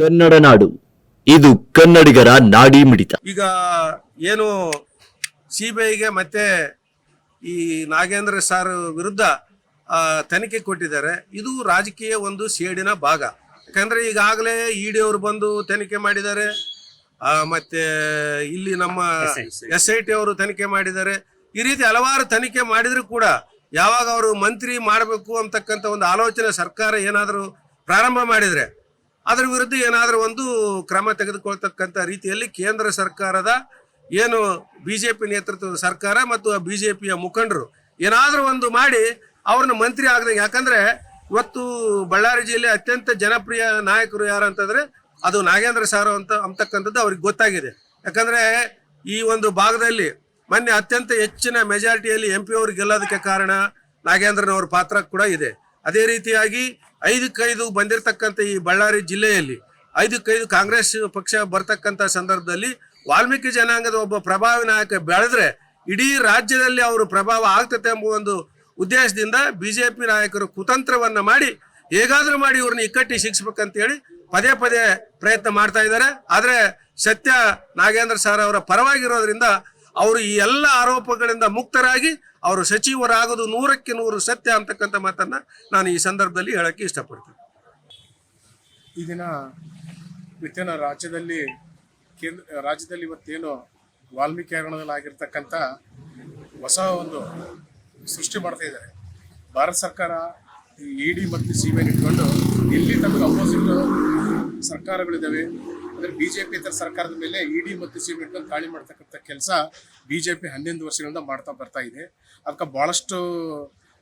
ಕನ್ನಡ ನಾಡು. ಇದು ಕನ್ನಡಿಗರ ನಾಡಿ ಮಿಡಿತ. ಈಗ ಏನು ಸಿಬಿಐಗೆ ಬಿ ಐಗೆ ಮತ್ತೆ ಈ ನಾಗೇಂದ್ರ ಸಾರ್ ವಿರುದ್ಧ ತನಿಖೆ ಕೊಟ್ಟಿದ್ದಾರೆ. ಇದು ರಾಜಕೀಯ ಒಂದು ಸೇಡಿನ ಭಾಗ. ಯಾಕಂದ್ರೆ ಈಗಾಗಲೇ ಇಡಿ ಅವರು ಬಂದು ತನಿಖೆ ಮಾಡಿದ್ದಾರೆ. ಆ, ಮತ್ತೆ ಇಲ್ಲಿ ನಮ್ಮ ಎಸ್ ಐ ಟಿ ಅವರು ತನಿಖೆ ಮಾಡಿದ್ದಾರೆ. ಈ ರೀತಿ ಹಲವಾರು ತನಿಖೆ ಮಾಡಿದ್ರು ಕೂಡ ಯಾವಾಗ ಅವರು ಮಂತ್ರಿ ಮಾಡಬೇಕು ಅಂತಕ್ಕಂಥ ಒಂದು ಆಲೋಚನೆ ಸರ್ಕಾರ ಏನಾದರೂ ಪ್ರಾರಂಭ ಮಾಡಿದ್ರೆ ಅದರ ವಿರುದ್ಧ ಏನಾದರೂ ಒಂದು ಕ್ರಮ ತೆಗೆದುಕೊಳ್ತಕ್ಕಂಥ ರೀತಿಯಲ್ಲಿ ಕೇಂದ್ರ ಸರ್ಕಾರದ ಏನು ಬಿ ಜೆ ಪಿ ನೇತೃತ್ವದ ಸರ್ಕಾರ ಮತ್ತು ಬಿ ಜೆ ಪಿಯ ಮುಖಂಡರು ಏನಾದರೂ ಒಂದು ಮಾಡಿ ಅವ್ರನ್ನ ಮಂತ್ರಿ ಆಗದಂಗೆ. ಯಾಕಂದರೆ ಇವತ್ತು ಬಳ್ಳಾರಿ ಜಿಲ್ಲೆ ಅತ್ಯಂತ ಜನಪ್ರಿಯ ನಾಯಕರು ಯಾರು ಅಂತಂದರೆ ಅದು ನಾಗೇಂದ್ರ ಸಾರು ಅಂತ ಅಂತಕ್ಕಂಥದ್ದು ಅವ್ರಿಗೆ ಗೊತ್ತಾಗಿದೆ. ಯಾಕಂದರೆ ಈ ಒಂದು ಭಾಗದಲ್ಲಿ ಮೊನ್ನೆ ಅತ್ಯಂತ ಹೆಚ್ಚಿನ ಮೆಜಾರಿಟಿಯಲ್ಲಿ ಎಂ ಪಿ ಅವರು ಗೆಲ್ಲೋದಕ್ಕೆ ಕಾರಣ ನಾಗೇಂದ್ರನವ್ರ ಪಾತ್ರ ಕೂಡ ಇದೆ. ಅದೇ ರೀತಿಯಾಗಿ ಐದಕ್ಕೈದು ಬಂದಿರತಕ್ಕಂಥ ಈ ಬಳ್ಳಾರಿ ಜಿಲ್ಲೆಯಲ್ಲಿ ಐದಕ್ಕೈದು ಕಾಂಗ್ರೆಸ್ ಪಕ್ಷ ಬರ್ತಕ್ಕಂಥ ಸಂದರ್ಭದಲ್ಲಿ ವಾಲ್ಮೀಕಿ ಜನಾಂಗದ ಒಬ್ಬ ಪ್ರಭಾವಿ ನಾಯಕ ಬೆಳೆದ್ರೆ ಇಡೀ ರಾಜ್ಯದಲ್ಲಿ ಅವರು ಪ್ರಭಾವ ಆಗ್ತತೆ ಎಂಬ ಒಂದು ಉದ್ದೇಶದಿಂದ ಬಿಜೆಪಿ ನಾಯಕರು ಕುತಂತ್ರವನ್ನ ಮಾಡಿ ಹೇಗಾದ್ರೂ ಮಾಡಿ ಇವ್ರನ್ನ ಇಕ್ಕಟ್ಟಿ ಶಿಕ್ಷಬೇಕಂತ ಹೇಳಿ ಪದೇ ಪದೇ ಪ್ರಯತ್ನ ಮಾಡ್ತಾ ಇದ್ದಾರೆ. ಆದರೆ ಸತ್ಯ ನಾಗೇಂದ್ರ ಸರ್ ಅವರ ಪರವಾಗಿರೋದ್ರಿಂದ ಅವರು ಈ ಎಲ್ಲ ಆರೋಪಗಳಿಂದ ಮುಕ್ತರಾಗಿ ಅವರು ಸಚಿವರಾಗೋದು ನೂರಕ್ಕೆ ನೂರು ಸತ್ಯ ಅಂತಕ್ಕಂಥ ಮಾತನ್ನ ನಾನು ಈ ಸಂದರ್ಭದಲ್ಲಿ ಹೇಳಕ್ಕೆ ಇಷ್ಟಪಡ್ತೀನಿ. ಈ ದಿನ ವಿತ್ತೇನ ರಾಜ್ಯದಲ್ಲಿ ಕೇಂದ್ರ ರಾಜ್ಯದಲ್ಲಿ ಇವತ್ತೇನು ವಾಲ್ಮೀಕಿ ಹಗರಣದಲ್ಲಿ ಆಗಿರ್ತಕ್ಕಂಥ ಹೊಸ ಒಂದು ಸೃಷ್ಟಿ ಮಾಡ್ತಾ ಇದ್ದಾರೆ. ಭಾರತ ಸರ್ಕಾರ ಈ ಡಿ ಮತ್ತು ಸಿ ಬಿ ಇಟ್ಕೊಂಡು ಎಲ್ಲಿ ತಮಗೆ ಅಪೋಸಿಟ್ ಸರ್ಕಾರಗಳಿದ್ದಾವೆ ಅಂದರೆ ಬಿ ಜೆ ಪಿ ಇತರ ಸರ್ಕಾರದ ಮೇಲೆ ಇಡಿ ಮತ್ತು ಸಿ ಬಿ ಇಟ್ಕೊಂಡು ದಾಳಿ ಮಾಡ್ತಕ್ಕಂಥ ಕೆಲಸ ಬಿ ಜೆ ಪಿ ಹನ್ನೊಂದು ವರ್ಷಗಳಿಂದ ಮಾಡ್ತಾ ಬರ್ತಾ ಇದೆ. ಅದಕ್ಕೆ ಭಾಳಷ್ಟು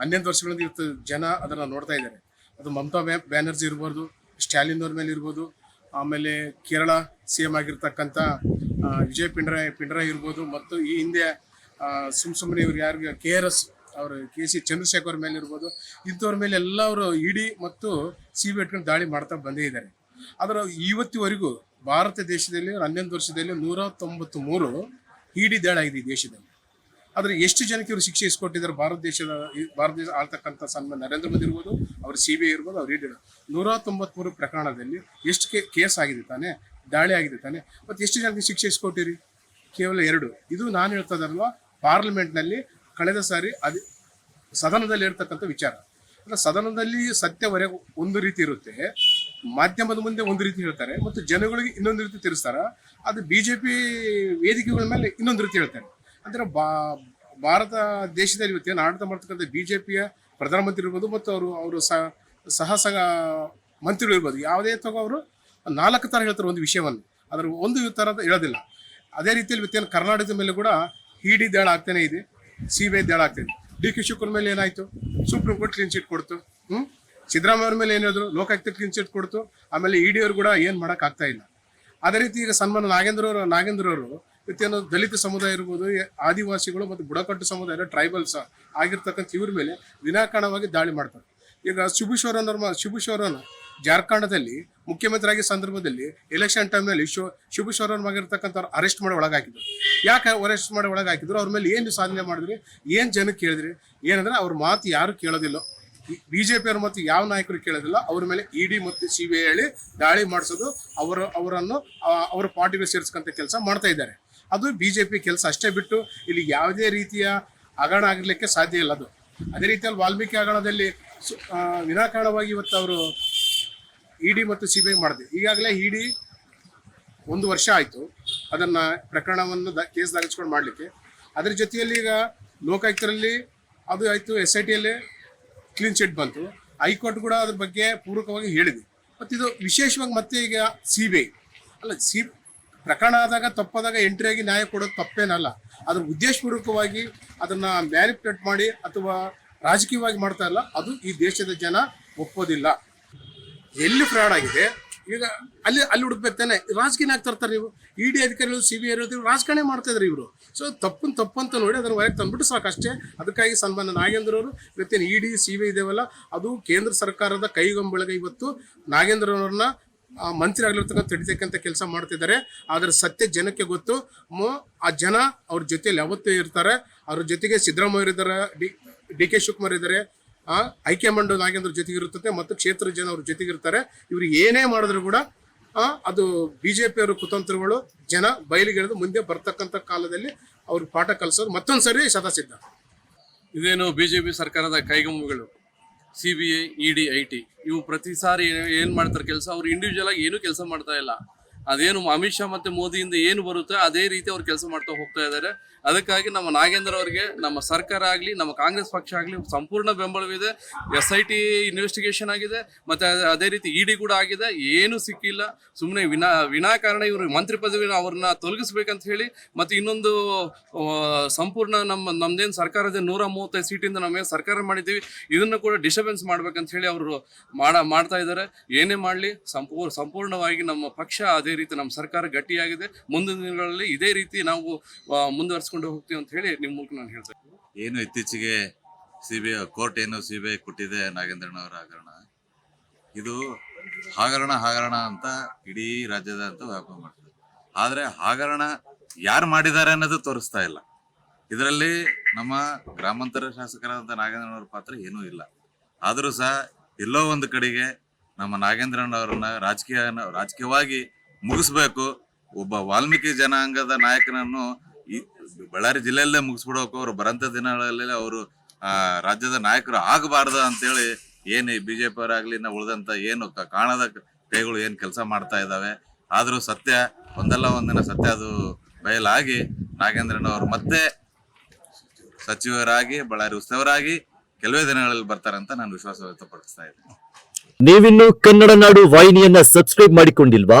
ಹನ್ನೊಂದು ವರ್ಷಗಳಿಂದ ಇವತ್ತು ಜನ ಅದನ್ನು ನೋಡ್ತಾ ಇದ್ದಾರೆ. ಅದು ಮಮತಾ ಬ್ಯಾ, ಬ್ಯಾನರ್ಜಿ ಇರ್ಬೋದು, ಸ್ಟ್ಯಾಲಿನ್ ಅವ್ರ ಮೇಲೆ ಇರ್ಬೋದು, ಆಮೇಲೆ ಕೇರಳ ಸಿ ಎಂ ಆಗಿರ್ತಕ್ಕಂಥ ವಿಜಯ್ ಪಿಂಡ್ರಾಯ್ ಪಿಂಡ್ರಾಯ್ ಇರ್ಬೋದು ಮತ್ತು ಈ ಹಿಂದೆ ಸುಮ್ ಸುಮ್ಮನೆ ಇವ್ರು ಯಾರಿಗೆ, ಕೆ ಆರ್ ಎಸ್ ಅವರು, ಕೆ ಸಿ ಚಂದ್ರಶೇಖರ್ ಮೇಲೆ ಇರ್ಬೋದು, ಇಂಥವ್ರ ಮೇಲೆ ಎಲ್ಲ ಅವರು ಇಡಿ ಮತ್ತು ಸಿ ಬಿ ಇಟ್ಕೊಂಡು ದಾಳಿ ಮಾಡ್ತಾ ಬಂದೇ ಇದ್ದಾರೆ. ಅದರ ಇವತ್ತಿವರೆಗೂ ಭಾರತ ದೇಶದಲ್ಲಿ ಹನ್ನೊಂದು ವರ್ಷದಲ್ಲಿ ನೂರ ತೊಂಬತ್ತು ಮೂರು ಇಡಿ ದಾಳಿ ಆಗಿದೆ ಈ ದೇಶದಲ್ಲಿ. ಆದರೆ ಎಷ್ಟು ಜನಕ್ಕೆ ಇವರು ಶಿಕ್ಷೆ ಇಸ್ಕೊಟ್ಟಿದ್ದಾರೆ? ಭಾರತ ದೇಶದ ಭಾರತ ದೇಶ ಆಳ್ತಕ್ಕಂಥ ಸನ್ಮಾನ ನರೇಂದ್ರ ಮೋದಿ ಇರ್ಬೋದು, ಅವರ ಸಿ ಬಿ ಐ ಇರ್ಬೋದು, ಅವ್ರು ಇಡಿ ನೂರ ತೊಂಬತ್ಮೂರು ಪ್ರಕರಣದಲ್ಲಿ ಎಷ್ಟು ಕೇ, ಕೇಸ್ ಆಗಿದೆ ತಾನೆ, ದಾಳಿ ಆಗಿದೆ ತಾನೆ. ಮತ್ತೆ ಎಷ್ಟು ಜನಕ್ಕೆ ಶಿಕ್ಷೆ ಇಸ್ಕೊಟ್ಟಿರಿ? ಕೇವಲ ಎರಡು. ಇದು ನಾನು ಹೇಳ್ತಾ ಇದ್ದಾರಲ್ವ ಪಾರ್ಲಿಮೆಂಟ್ನಲ್ಲಿ ಕಳೆದ ಸಾರಿ ಅದು ಸದನದಲ್ಲಿ ಇರ್ತಕ್ಕಂಥ ವಿಚಾರ. ಅಂದ್ರೆ ಸದನದಲ್ಲಿ ಸತ್ಯ ಒಂದು ರೀತಿ ಇರುತ್ತೆ. ಮಾಧ್ಯಮದ ಮುಂದೆ ಒಂದು ರೀತಿ ಹೇಳ್ತಾರೆ ಮತ್ತು ಜನಗಳಿಗೆ ಇನ್ನೊಂದು ರೀತಿ ತಿಳಿಸ್ತಾರ. ಅದು ಬಿಜೆಪಿ ವೇದಿಕೆಗಳ ಮೇಲೆ ಇನ್ನೊಂದು ರೀತಿ ಹೇಳ್ತಾರೆ. ಅಂದ್ರೆ ಬಾ, ಭಾರತ ದೇಶದಲ್ಲಿ ಇವತ್ತೇನು ಆಡಳಿತ ಮಾಡ್ತಕ್ಕಂಥ ಬಿಜೆಪಿಯ ಪ್ರಧಾನಮಂತ್ರಿ ಇರ್ಬೋದು ಮತ್ತು ಅವರು ಅವರು ಸಹ ಸಹ ಮಂತ್ರಿಗಳು ಇರ್ಬೋದು. ಯಾವುದೇ ತಗೋ ಅವರು ನಾಲ್ಕು ಥರ ಹೇಳ್ತಾರೆ ಒಂದು ವಿಷಯವನ್ನು. ಅದರ ಒಂದು ಥರದ ಹೇಳೋದಿಲ್ಲ. ಅದೇ ರೀತಿಯಲ್ಲಿ ಇವತ್ತೇನು ಕರ್ನಾಟಕದ ಮೇಲೆ ಕೂಡ ಇಡಿ ದಾಳ ಆಗ್ತಾನೆ ಇದೆ ಸಿ ಬಿ ಐ ದಾಳ ಆಗ್ತಾನೆ ಡಿ ಕೆ ಶಿವಕುಮಾರ್ ಮೇಲೆ ಏನಾಯ್ತು? ಸುಪ್ರೀಂ ಕೋರ್ಟ್ ಕ್ಲೀನ್ ಚಿಟ್ ಕೊಡ್ತು. ಹ್ಮ್? ಸಿದ್ದರಾಮಯ್ಯ ಅವ್ರ ಮೇಲೆ ಏನಾದ್ರು ಲೋಕಾಯುಕ್ತ ಕ್ಲೀನ್ ಚಿಟ್ ಕೊಡ್ತು? ಆಮೇಲೆ ಇಡಿ ಅವ್ರು ಕೂಡ ಏನು ಮಾಡಕ್ ಆಗ್ತಾ ಇಲ್ಲ. ಅದೇ ರೀತಿ ಈಗ ಸನ್ಮಾನ ನಾಗೇಂದ್ರ ಅವರು ನಾಗೇಂದ್ರ ಅವರು ಇವತ್ತೇನು ದಲಿತ ಸಮುದಾಯ ಇರ್ಬೋದು ಆದಿವಾಸಿಗಳು ಮತ್ತು ಬುಡಕಟ್ಟು ಸಮುದಾಯ ಟ್ರೈಬಲ್ಸ್ ಆಗಿರ್ತಕ್ಕಂಥ ಇವ್ರ ಮೇಲೆ ವಿನಾಕಾರಣವಾಗಿ ದಾಳಿ ಮಾಡ್ತಾರೆ. ಈಗ ಶಿಬುಶ್ವರನ್ ಅವ್ರ ಶುಭು ಜಾರ್ಖಂಡದಲ್ಲಿ ಮುಖ್ಯಮಂತ್ರಿ ಆಗಿದ್ದ ಸಂದರ್ಭದಲ್ಲಿ ಎಲೆಕ್ಷನ್ ಟೈಮ್ನಲ್ಲಿ ಶಿವ ಶಿವ ಆಗಿರ್ತಕ್ಕಂಥವ್ರು ಅರೆಸ್ಟ್ ಮಾಡಿ ಒಳಗಾಕಿದ್ರು ಯಾಕೆ ಅರೆಸ್ಟ್ ಮಾಡಿ ಒಳಗಾಕಿದ್ರು ಅವ್ರ ಮೇಲೆ ಏನು ಸಾಧನೆ ಮಾಡಿದ್ರಿ? ಏನು ಜನಕ್ಕೆ ಕೇಳಿದ್ರಿ? ಏನಂದ್ರೆ ಅವ್ರ ಮಾತು ಯಾರು ಕೇಳೋದಿಲ್ಲ. ಬಿಜೆಪಿ ಅವ್ರ ಮತ್ತು ಯಾವ ನಾಯಕರು ಕೇಳೋದಿಲ್ಲ. ಅವ್ರ ಮೇಲೆ ಇಡಿ ಮತ್ತು ಸಿ ಬಿ ಐ ಹೇಳಿ ದಾಳಿ ಮಾಡಿಸೋದು ಅವರ, ಅವರನ್ನು ಅವರ ಪಾರ್ಟಿಗೆ ಸೇರಿಸ್ಕೊಂತ ಕೆಲಸ ಮಾಡ್ತಾ ಇದ್ದಾರೆ. ಅದು ಬಿಜೆಪಿ ಕೆಲಸ ಅಷ್ಟೇ ಬಿಟ್ಟು ಇಲ್ಲಿ ಯಾವುದೇ ರೀತಿಯ ಹಗರಣ ಆಗಲಿಕ್ಕೆ ಸಾಧ್ಯ ಇಲ್ಲ ಅದು. ಅದೇ ರೀತಿಯಲ್ಲಿ ವಾಲ್ಮೀಕಿ ಹಗರಣದಲ್ಲಿ ವಿನಾಕಾರಣವಾಗಿ ಇವತ್ತು ಅವರು ಇಡಿ ಮತ್ತು ಸಿ ಬಿ ಐ ಮಾಡಿದೆ. ಈಗಾಗಲೇ ಇಡಿ ಒಂದು ವರ್ಷ ಆಯಿತು. ಅದನ್ನು ಪ್ರಕರಣವನ್ನು ದ, ಕೇಸ್ ದಾಖಲಿಸ್ಕೊಂಡು ಮಾಡಲಿಕ್ಕೆ. ಅದರ ಜೊತೆಯಲ್ಲಿ ಈಗ ಲೋಕಾಯುಕ್ತರಲ್ಲಿ ಅದು ಆಯಿತು ಎಸ್ ಐ ಟಿಯಲ್ಲೇ ಕ್ಲೀನ್ ಚಿಟ್ ಬಂತು. ಹೈಕೋರ್ಟ್ ಕೂಡ ಅದ್ರ ಬಗ್ಗೆ ಪೂರಕವಾಗಿ ಹೇಳಿದೆ. ಮತ್ತು ಇದು ವಿಶೇಷವಾಗಿ ಮತ್ತೆ ಈಗ ಸಿ ಬಿ ಐ ಅಲ್ಲ ಸಿ ಪ್ರಕರಣ ಆದಾಗ ತಪ್ಪಾದಾಗ ಎಂಟ್ರಿ ಆಗಿ ನ್ಯಾಯ ಕೊಡೋದು ತಪ್ಪೇನಲ್ಲ. ಅದ್ರ ಉದ್ದೇಶಪೂರ್ವಕವಾಗಿ ಅದನ್ನು ಮ್ಯಾನಿಪುಲೇಟ್ ಮಾಡಿ ಅಥವಾ ರಾಜಕೀಯವಾಗಿ ಮಾಡ್ತಾ ಇಲ್ಲ. ಅದು ಈ ದೇಶದ ಜನ ಒಪ್ಪೋದಿಲ್ಲ. ಎಲ್ಲಿ ಫ್ರಾಡ್ ಆಗಿದೆ? ಈಗ ಅಲ್ಲಿ ಅಲ್ಲಿ ಹುಡುಕ್ಬೇಕು ತಾನೆ. ರಾಜಕೀಯ ಯಾಕೆ ತರ್ತಾರೆ ನೀವು. ಇ ಡಿ ಅಧಿಕಾರಿಗಳು ಸಿ ಬಿ ಐ ರಾಜಕಾರಣ ಮಾಡ್ತಾ ಇದ್ರು ಇವರು. ಸೊ ತಪ್ಪನ್ ತಪ್ಪಂತ ನೋಡಿ ಅದನ್ನು ಹೊರಗೆ ತಂದ್ಬಿಟ್ಟು ಸಾಕಷ್ಟೇ. ಅದಕ್ಕಾಗಿ ಸನ್ಮಾನ ನಾಗೇಂದ್ರ ಅವರು, ಇವತ್ತೇನು ಇ ಡಿ ಸಿ ಬಿ ಇದೆವಲ್ಲ, ಅದು ಕೇಂದ್ರ ಸರ್ಕಾರದ ಕೈಗೊಂಬಳಗ ಇವತ್ತು ನಾಗೇಂದ್ರ ಅವ್ರನ್ನ ಮಂತ್ರಿ ಆಗಿರ್ತಕ್ಕಂಥ ತಡಿತಕ್ಕಂಥ ಕೆಲಸ ಮಾಡ್ತಿದ್ದಾರೆ. ಆದರೆ ಸತ್ಯ ಜನಕ್ಕೆ ಗೊತ್ತು. ಆ ಜನ ಅವ್ರ ಜೊತೆಯಲ್ಲಿ ಯಾವತ್ತೂ ಇರ್ತಾರೆ. ಅವ್ರ ಜೊತೆಗೆ ಸಿದ್ದರಾಮಯ್ಯ ಇದ್ದಾರೆ, ಡಿ ಡಿ ಕೆ ಶಿವಕುಮಾರ್ ಇದ್ದಾರೆ. ಹೈಕಮಾಂಡ್ ನಾಗೇಂದ್ರ ಜೊತೆಗೆ ಇರುತ್ತದೆ ಮತ್ತು ಕ್ಷೇತ್ರ ಜನ ಅವ್ರ ಜೊತೆಗೆ ಇರ್ತಾರೆ. ಇವ್ರು ಏನೇ ಮಾಡಿದ್ರು ಕೂಡ ಅದು ಬಿಜೆಪಿಯವರ ಕುತಂತ್ರಗಳು, ಜನ ಬಯಲಿಗೆಳೆದು ಮುಂದೆ ಬರ್ತಕ್ಕಂಥ ಕಾಲದಲ್ಲಿ ಅವ್ರಿಗೆ ಪಾಠ ಕಲಿಸೋದು ಮತ್ತೊಂದ್ಸರಿ ಸದಸ್ಯ ಇದೇನು ಬಿ ಜೆ ಪಿ ಸರ್ಕಾರದ ಕೈಗೊಂಬೆಗಳು, C B I, E D, I T, ಇವು ಪ್ರತಿ ಸಾರಿ ಏನು ಮಾಡ್ತಾರೆ ಕೆಲಸ? ಅವ್ರು ಇಂಡಿವಿಜುವಲ್ ಆಗಿ ಏನೂ ಕೆಲಸ ಮಾಡ್ತಾ ಇಲ್ಲ. ಅದೇನು ಅಮಿತ್ ಶಾ ಮತ್ತೆ ಮೋದಿಯಿಂದ ಏನು ಬರುತ್ತೆ ಅದೇ ರೀತಿ ಅವ್ರು ಕೆಲಸ ಮಾಡ್ತಾ ಹೋಗ್ತಾ ಇದ್ದಾರೆ. ಅದಕ್ಕಾಗಿ ನಮ್ಮ ನಾಗೇಂದ್ರ ಅವರಿಗೆ, ನಮ್ಮ ಸರ್ಕಾರ ಆಗಲಿ, ನಮ್ಮ ಕಾಂಗ್ರೆಸ್ ಪಕ್ಷ ಆಗಲಿ ಸಂಪೂರ್ಣ ಬೆಂಬಲವಿದೆ. ಎಸ್ ಐ ಟಿ ಇನ್ವೆಸ್ಟಿಗೇಷನ್ ಆಗಿದೆ. ಮತ್ತೆ ಅದೇ ರೀತಿ ಇ ಡಿ ಕೂಡ ಆಗಿದೆ. ಏನು ಸಿಕ್ಕಿಲ್ಲ. ಸುಮ್ಮನೆ ವಿನಾ ವಿನಾಕಾರಣ ಇವರು ಮಂತ್ರಿ ಪದವಿನ ಅವ್ರನ್ನ ತೊಲಗಿಸ್ಬೇಕಂತ ಹೇಳಿ ಮತ್ತು ಇನ್ನೊಂದು ಸಂಪೂರ್ಣ ನಮ್ಮ ನಮ್ದೇನು ಸರ್ಕಾರದ ನೂರ ಮೂವತ್ತೈದು ಸೀಟಿಂದ ನಾವೇನು ಸರ್ಕಾರ ಮಾಡಿದ್ದೀವಿ, ಇದನ್ನು ಕೂಡ ಡಿಸ್ಟರ್ಬೆನ್ಸ್ ಮಾಡ್ಬೇಕಂತ ಹೇಳಿ ಅವರು ಮಾಡ ಮಾಡ್ತಾ ಇದ್ದಾರೆ. ಏನೇ ಮಾಡಲಿ ಸಂಪೂರ್ಣ ಸಂಪೂರ್ಣವಾಗಿ ನಮ್ಮ ಪಕ್ಷ ಅದೇ ರೀತಿ ನಮ್ಮ ಸರ್ಕಾರ ಗಟ್ಟಿಯಾಗಿದೆ. ಮುಂದಿನ ದಿನಗಳಲ್ಲಿ ಇದೇ ರೀತಿ ನಾವು ಮುಂದುವರಿಸ್ಕೊಂಡು ಹೋಗ್ತೀವಿ ಅಂತ ಹೇಳಿ ನಿಮ್ಮ ಮೂಲಕ ನಾನು ಹೇಳ್ತೇನೆ ಏನು ಇತ್ತೀಚೆಗೆ ಸಿ ಬಿ ಐ ಕೋರ್ಟ್ ಏನು ಸಿ ಬಿ ಐ ಕೊಟ್ಟಿದೆ ನಾಗೇಂದ್ರನವರ ಹಗರಣ? ಇದು ಹಾಗರಣ, ಹಗರಣ ಅಂತ ಇಡೀ ರಾಜ್ಯದ ಅಂತ ವ್ಯಾಪಾರ ಮಾಡ್ತದೆ. ಆದರೆ ಹಾಗರಣ ಯಾರು ಮಾಡಿದ್ದಾರೆ ಅನ್ನೋದು ತೋರಿಸ್ತಾ ಇಲ್ಲ. ಇದರಲ್ಲಿ ನಮ್ಮ ಗ್ರಾಮಾಂತರ ಶಾಸಕರಾದಂಥ ನಾಗೇಂದ್ರನವರ ಪಾತ್ರ ಏನೂ ಇಲ್ಲ. ಆದರೂ ಸಹ ಎಲ್ಲೋ ಒಂದು ಕಡೆಗೆ ನಮ್ಮ ನಾಗೇಂದ್ರನವರನ್ನ ರಾಜಕೀಯ, ರಾಜಕೀಯವಾಗಿ ಮುಗಿಸ್ಬೇಕು. ಒಬ್ಬ ವಾಲ್ಮೀಕಿ ಜನಾಂಗದ ನಾಯಕನನ್ನು ಈ ಬಳ್ಳಾರಿ ಜಿಲ್ಲೆಯಲ್ಲೇ ಮುಗಿಸ್ಬಿಡೋಕು ಅವರು ಬರಂತ ದಿನಗಳಲ್ಲಿ ಅವರು ಆ, ರಾಜ್ಯದ ನಾಯಕರು ಆಗಬಾರ್ದು ಅಂತೇಳಿ ಏನು ಬಿಜೆಪಿ ಅವರಾಗ್ಲಿ ನಾವು ಉಳಿದಂತ ಏನು ಕಾಣದ ಕೈಗಳು ಏನು ಕೆಲಸ ಮಾಡ್ತಾ ಇದ್ದಾವೆ. ಆದರೂ ಸತ್ಯ ಒಂದಲ್ಲ ಒಂದಿನ ಸತ್ಯ ಅದು ಬಯಲಾಗಿ ನಾಗೇಂದ್ರನವರು ಮತ್ತೆ ಸಚಿವರಾಗಿ ಬಳ್ಳಾರಿ ಉತ್ಸವರಾಗಿ ಕೆಲವೇ ದಿನಗಳಲ್ಲಿ ಬರ್ತಾರೆ ಅಂತ ನಾನು ವಿಶ್ವಾಸ ವ್ಯಕ್ತಪಡಿಸ್ತಾ ಇದ್ದೀನಿ. ನೀವಿನ್ನು ಕನ್ನಡ ನಾಡು ವಾಹಿನಿಯನ್ನ ಸಬ್ಸ್ಕ್ರೈಬ್ ಮಾಡಿಕೊಂಡಿಲ್ವಾ?